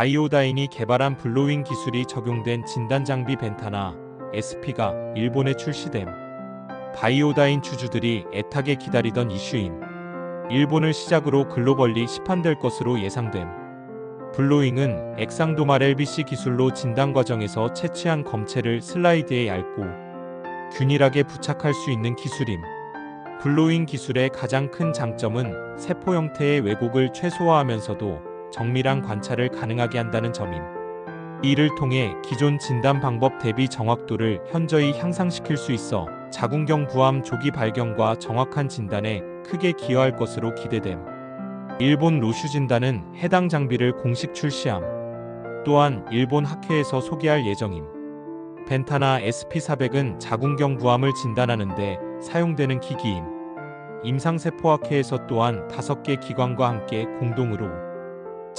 바이오다인이 개발한 블로잉 기술이 적용된 진단 장비 벤타나 SP가 일본에 출시됨. 바이오다인 주주들이 애타게 기다리던 이슈임. 일본을 시작으로 글로벌리 시판될 것으로 예상됨. 블로잉은 액상도말 LBC 기술로 진단 과정에서 채취한 검체를 슬라이드에 얇고 균일하게 부착할 수 있는 기술임. 블로잉 기술의 가장 큰 장점은 세포 형태의 왜곡을 최소화하면서도 정밀한 관찰을 가능하게 한다는 점임. 이를 통해 기존 진단 방법 대비 정확도를 현저히 향상시킬 수 있어 자궁경 부암 조기 발견과 정확한 진단에 크게 기여할 것으로 기대됨. 일본 로슈 진단은 해당 장비를 공식 출시함. 또한 일본 학회에서 소개할 예정임. 벤타나 SP400은 자궁경 부암을 진단하는데 사용되는 기기임. 임상세포학회에서 또한 5개 기관과 함께 공동으로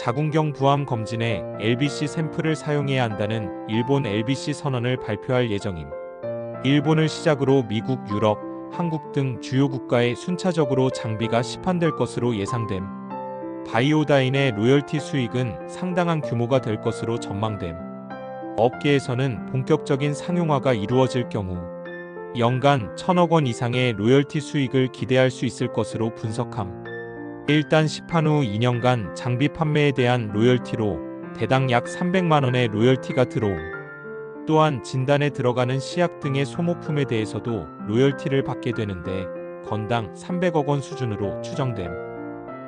자궁경 부암 검진에 LBC 샘플을 사용해야 한다는 일본 LBC 선언을 발표할 예정임. 일본을 시작으로 미국, 유럽, 한국 등 주요 국가에 순차적으로 장비가 시판될 것으로 예상됨. 바이오다인의 로열티 수익은 상당한 규모가 될 것으로 전망됨. 업계에서는 본격적인 상용화가 이루어질 경우 연간 천억 원 이상의 로열티 수익을 기대할 수 있을 것으로 분석함. 일단 시판 후 2년간 장비 판매에 대한 로열티로 대당 약 300만 원의 로열티가 들어옴. 또한 진단에 들어가는 시약 등의 소모품에 대해서도 로열티를 받게 되는데 건당 300억 원 수준으로 추정됨.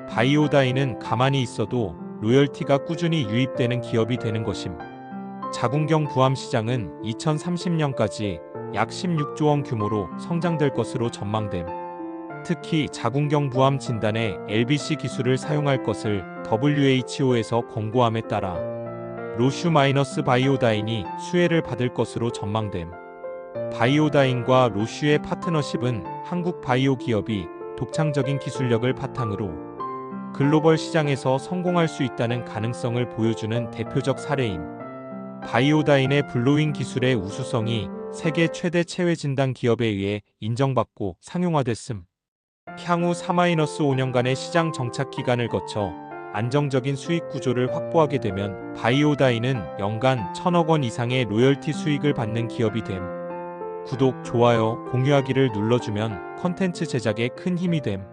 바이오다인은 가만히 있어도 로열티가 꾸준히 유입되는 기업이 되는 것임. 자궁경 부암 시장은 2030년까지 약 16조 원 규모로 성장될 것으로 전망됨. 특히 자궁경 부암 진단에 LBC 기술을 사용할 것을 WHO에서 권고함에 따라 로슈 마이너스 바이오다인이 수혜를 받을 것으로 전망됨. 바이오다인과 로슈의 파트너십은 한국 바이오 기업이 독창적인 기술력을 바탕으로 글로벌 시장에서 성공할 수 있다는 가능성을 보여주는 대표적 사례임. 바이오다인의 블로잉 기술의 우수성이 세계 최대 체외 진단 기업에 의해 인정받고 상용화됐음. 향후 4-5년간의 시장 정착 기간을 거쳐 안정적인 수익 구조를 확보하게 되면 바이오다인은 연간 천억 원 이상의 로열티 수익을 받는 기업이 됨. 구독, 좋아요, 공유하기를 눌러주면 컨텐츠 제작에 큰 힘이 됨.